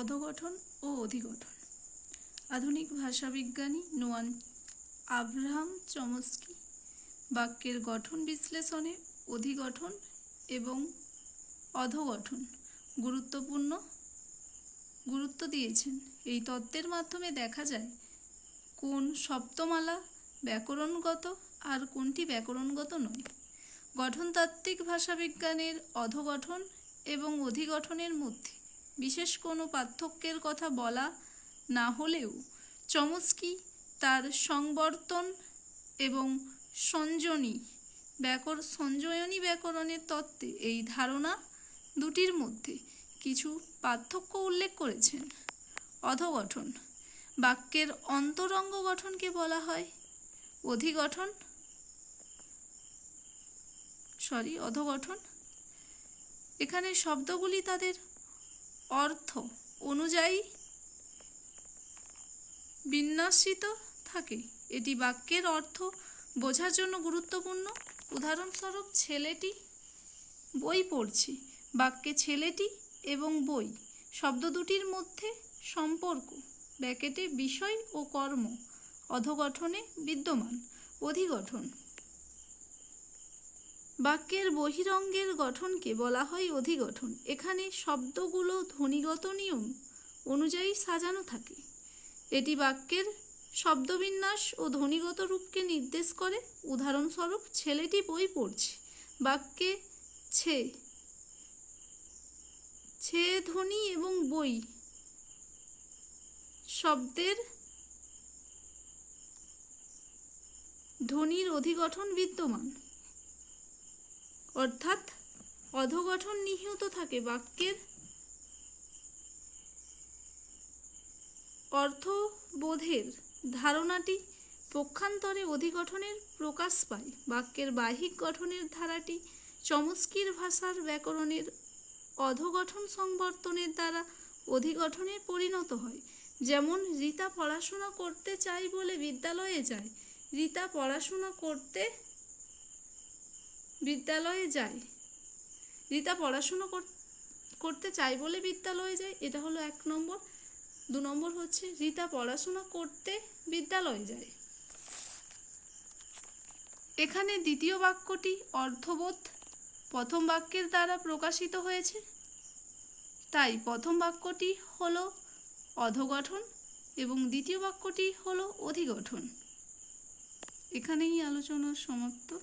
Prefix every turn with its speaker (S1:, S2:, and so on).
S1: অধগঠন ও অধিগঠন। আধুনিক ভাষাবিজ্ঞানী নোয়ান Abraham Chomsky বাক্যের গঠন বিশ্লেষণে অধিগঠন এবং অধগঠন গুরুত্বপূর্ণ গুরুত্ব দিয়েছেন। এই তত্ত্বের মাধ্যমে দেখা যায় কোন শব্দমালা ব্যাকরণগত আর কোনটি ব্যাকরণগত নয়। গঠনতাত্ত্বিক ভাষাবিজ্ঞানের অধগঠন এবং অধিগঠনের মধ্যে বিশেষ কোনো পার্থক্যের কথা বলা না হলেও চমস্কি তার সংবর্তন এবং সঞ্জনী ব্যাকর, সঞ্জয়নী ব্যাকরণের তত্ত্বে এই ধারণা দুটির মধ্যে কিছু পার্থক্য উল্লেখ করেছেন। অধগঠন, বাক্যের অন্তরঙ্গ গঠনকে বলা হয়। অধিগঠন সরি অধগঠন, এখানে শব্দগুলি তাদের অর্থ অনুযায়ী বিন্যাসিত থাকে। এটি বাক্যের অর্থ বোঝার জন্য গুরুত্বপূর্ণ। উদাহরণস্বরূপ, ছেলেটি বই পড়ছে। বাক্যে ছেলেটি এবং বই শব্দ দুটির মধ্যে সম্পর্ক। ব্যাকেটে বিষয় ও কর্ম। অধগঠনে বিদ্যমান। অধিগঠন। বাক্যের বহিরঙ্গের গঠনকে বলা হয় অধিগঠন। এখানে শব্দগুলো ধ্বনিগত নিয়ম অনুযায়ী সাজানো থাকে। এটি বাক্যের শব্দবিন্যাস ও ধ্বনিগত রূপকে নির্দেশ করে। উদাহরণস্বরূপ, ছেলেটি বই পড়ছে। বাক্যে ছে ছে ধ্বনি এবং বই শব্দের ধ্বনির অধিগঠন বিদ্যমান। অর্থাৎ অধগঠন নিহিত থাকে বাক্যের। অর্থবোধের ধারণাটি পক্ষান্তরে অধিগঠনের প্রকাশ পায়। বাক্যের বাহিক গঠনের ধারাটি চমস্কির ভাষার ব্যাকরণের অধগঠন সংবর্তনের দ্বারা অধিগঠনে পরিণত হয়। যেমন, রীতা পড়াশোনা করতে চাই বলে বিদ্যালয়ে যায়। রীতা পড়াশোনা করতে বিদ্যালয়ে যায়। রীতা পড়াশুনো কর- করতে চায় বলে বিদ্যালয়ে যায়। এটা হলো এক নম্বর। দু নম্বর হচ্ছে রীতা পড়াশোনা করতে বিদ্যালয়ে যায়। এখানে দ্বিতীয় বাক্যটি অর্থবোধ প্রথম বাক্যের দ্বারা প্রকাশিত হয়েছে। তাই প্রথম বাক্যটি হলো অধগঠন এবং দ্বিতীয় বাক্যটি হলো অধিগঠন। এখানেই আলোচনা সমাপ্ত।